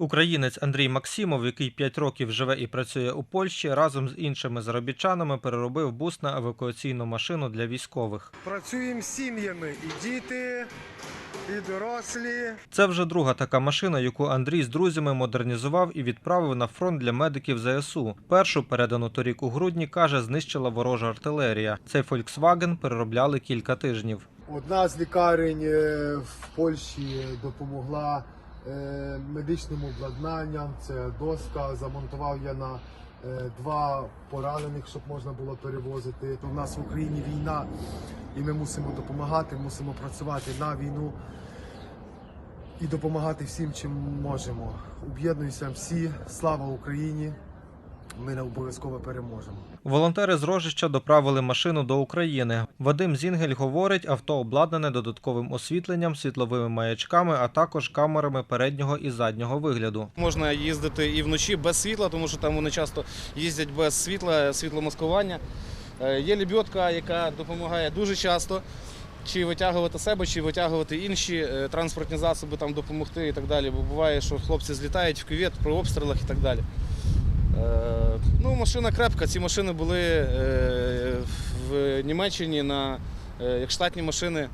Українець Андрій Максимов, який 5 років живе і працює у Польщі, разом з іншими заробітчанами переробив бус на евакуаційну машину для військових. Працюємо з сім'ями і діти, і дорослі. Це вже друга така машина, яку Андрій з друзями модернізував і відправив на фронт для медиків ЗСУ. Першу, передану торік у грудні, каже, знищила ворожа артилерія. Цей Volkswagen переробляли кілька тижнів. Одна з лікарень е, в Польщі допомогла медичним обладнанням. Це доска. Замонтував я на е, два поранених, щоб можна було перевозити. У нас в Україні війна, і ми мусимо допомагати, мусимо працювати на війну і допомагати всім, чим можемо. Об'єднуємося всі. Слава Україні! Ми не обов'язково переможемо. Волонтери з Рожища доправили машину до України. Вадим Зінгель говорить, авто обладнане додатковим освітленням, світловими маячками, а також камерами переднього і заднього вигляду. Можна їздити і вночі без світла, тому що там вони часто їздять без світла, світломаскування. Е, Є лебідка, яка допомагає дуже часто чи витягувати себе, чи витягувати інші е, транспортні засоби, там допомогти і так далі. Бо буває, що хлопці злітають в кювет при обстрілах і так далі. Е, Ну, машина крепка. Ці машини були е, в Німеччині на е, як штатні машини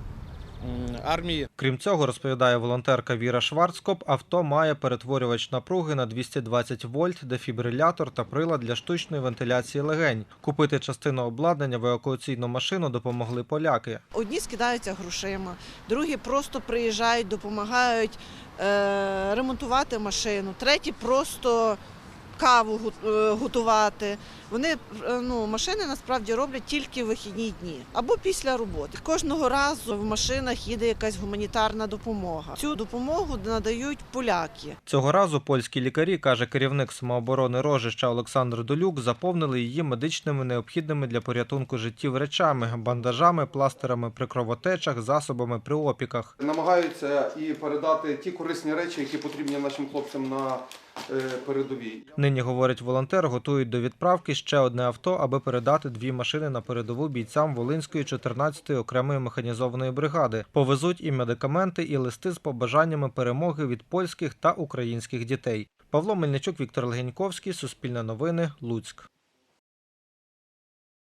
армії. Крім цього, розповідає волонтерка Віра Шварцкоп, авто має перетворювач напруги на 220 вольт, дефібрилятор та прилад для штучної вентиляції легень. Купити частину обладнання в евакуаційну машину допомогли поляки. Одні скидаються грошима, другі просто приїжджають, допомагають е, ремонтувати машину, треті просто каву е, готувати. Вони е, ну, машини насправді роблять тільки в вихідні дні або після роботи. Кожного разу в машинах їде якась гуманітарна допомога. Цю допомогу надають поляки. Цього разу польські лікарі, каже керівник самооборони Рожища Олександр Долюк, заповнили її медичними необхідними для порятунку життів речами, бандажами, пластерами при кровотечах, засобами при опіках. намагаються і передати ті корисні речі, які потрібні нашим хлопцям на передовій. Нині, говорить волонтер, готують до відправки ще одне авто, аби передати дві машини на передову бійцям Волинської 14-ї окремої механізованої бригади. Повезуть і медикаменти, і листи з побажаннями перемоги від польських та українських дітей. Павло Мельничук, Віктор Легеньковський, Суспільне новини, Луцьк.